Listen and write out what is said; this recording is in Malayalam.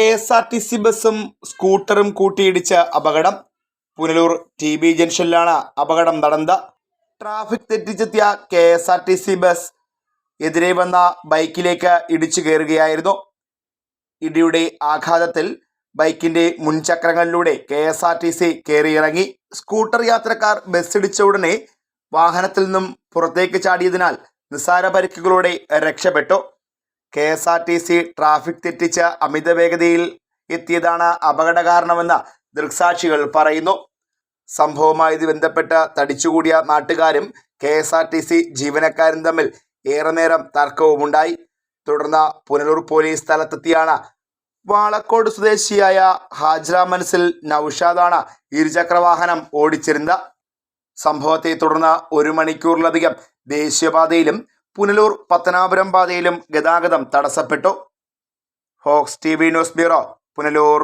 എസ് ആർ ടി സി ബസ്സും സ്കൂട്ടറും കൂട്ടിയിടിച്ച അപകടം. പുനലൂർ ടി ബി ജംഗ്ഷനിലാണ് അപകടം നടന്നത്. Traffic തെറ്റിച്ചെത്തിയ K S R T C bus എതിരെ വന്ന ബൈക്കിലേക്ക് ഇടിച്ചു കയറുകയായിരുന്നു. ഇടിയുടെ ആഘാതത്തിൽ ബൈക്കിന്റെ മുൻചക്രങ്ങളിലൂടെ K S R T C കയറിയിറങ്ങി. സ്കൂട്ടർ യാത്രക്കാർ ബസ്സിടിച്ച ഉടനെ വാഹനത്തിൽ നിന്നും പുറത്തേക്ക് ചാടിയതിനാൽ നിസ്സാര പരിക്കുകളോടെ രക്ഷപ്പെട്ടു. K S R T C traffic തെറ്റിച്ച് അമിത വേഗതയിൽ എത്തിയതാണ് അപകട കാരണമെന്ന് ദൃക്സാക്ഷികൾ പറയുന്നു. സംഭവവുമായി ബന്ധപ്പെട്ട് തടിച്ചുകൂടിയ നാട്ടുകാരും K S R T C ജീവനക്കാരും തമ്മിൽ ഏറെ നേരം തർക്കവുമുണ്ടായി. തുടർന്ന് പുനലൂർ പോലീസ് സ്ഥലത്തെത്തിയാണ് വാളക്കോട് സ്വദേശിയായ ഹാജ്ര മനസ്സിൽ നൌഷാദാണ് ഇരുചക്രവാഹനം ഓടിച്ചിരുന്നത്. സംഭവത്തെ തുടർന്ന് ഒരു മണിക്കൂറിലധികം ദേശീയപാതയിലും പുനലൂർ പത്തനാപുരം പാതയിലും ഗതാഗതം തടസ്സപ്പെട്ടു. Hawks T V news bureau Punalur.